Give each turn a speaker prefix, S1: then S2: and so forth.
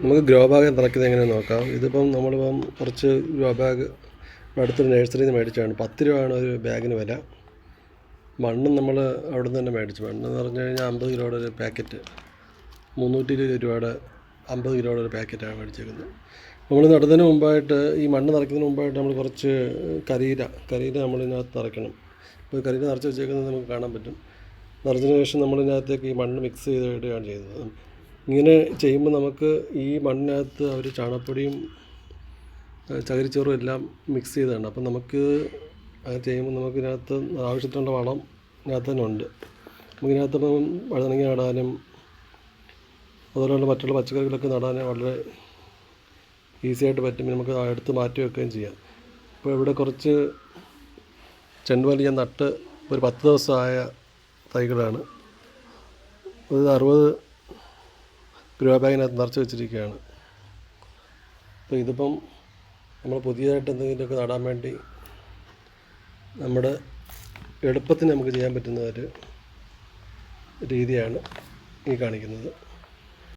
S1: നമുക്ക് grow bag നിറയ്ക്കുന്നത് എങ്ങനെ നോക്കാം? ഇതിപ്പം നമ്മളിപ്പം കുറച്ച് ഗ്രോ ബാഗ് അടുത്തൊരു നഴ്സറിയിൽ നിന്ന് മേടിച്ചാണ് പത്ത് രൂപയാണ് ഒരു ബാഗിന് വില. മണ്ണും നമ്മൾ അവിടെ നിന്ന് തന്നെ മേടിച്ചു. മണ്ണ് എന്ന് പറഞ്ഞു കഴിഞ്ഞാൽ അമ്പത് കിലോയുടെ ഒരു പാക്കറ്റ് മുന്നൂറ്റി ഇരുപത് രൂപയുടെ അമ്പത് കിലോയുടെ ഒരു പാക്കറ്റാണ് മേടിച്ചേക്കുന്നത്. നമ്മൾ നടുന്നതിന് മുമ്പായിട്ട് ഈ മണ്ണ് നിറയ്ക്കുന്നതിന് മുമ്പായിട്ട് നമ്മൾ കുറച്ച് കരീര കരീര നമ്മളിതിനകത്ത് നിറയ്ക്കണം. ഇപ്പോൾ കരീര നിറച്ച് വെച്ചേക്കുന്നത് നമുക്ക് കാണാൻ പറ്റും. നിറച്ചതിന് ശേഷം നമ്മളിതിനകത്തേക്ക് ഈ മണ്ണ് മിക്സ് ചെയ്ത് ഇടുകയാണ് ചെയ്തത് ഇങ്ങനെ ചെയ്യുമ്പോൾ നമുക്ക് ഈ മണ്ണിനകത്ത് അവർ ചാണകപ്പൊടിയും ഏഹ് ചകിരിച്ചോറും എല്ലാം മിക്സ് ചെയ്തതാണ് അപ്പം നമുക്ക് അങ്ങനെ ചെയ്യുമ്പോൾ നമുക്ക് ഇതിനകത്ത് ആവശ്യത്തിനുള്ള വളം ഇതിനകത്ത് തന്നെ ഉണ്ട്. നമുക്ക് ഇതിനകത്ത് ഇപ്പം നടാനും അതുപോലെയുള്ള മറ്റുള്ള പച്ചക്കറികളൊക്കെ നടാനും വളരെ ഈസി ആയിട്ട് പറ്റും. നമുക്ക് എടുത്ത് മാറ്റി വെക്കുകയും ചെയ്യാം. ഇപ്പോൾ ഇവിടെ കുറച്ച് ചെണ്ടുമല്ലി ഞാൻ നട്ട് ഒരു പത്ത് ദിവസമായ തൈകളാണ്. അത് അറുപത് ഗ്രോ ബാഗിനകത്ത് നിറച്ച് വെച്ചിരിക്കുകയാണ്. അപ്പോൾ ഇതിപ്പം നമ്മൾ പുതിയതായിട്ട് എന്തെങ്കിലുമൊക്കെ നടാൻ വേണ്ടി നമ്മുടെ എളുപ്പത്തിന് നമുക്ക് ചെയ്യാൻ പറ്റുന്ന ഒരു രീതിയാണ് ഈ കാണിക്കുന്നത്.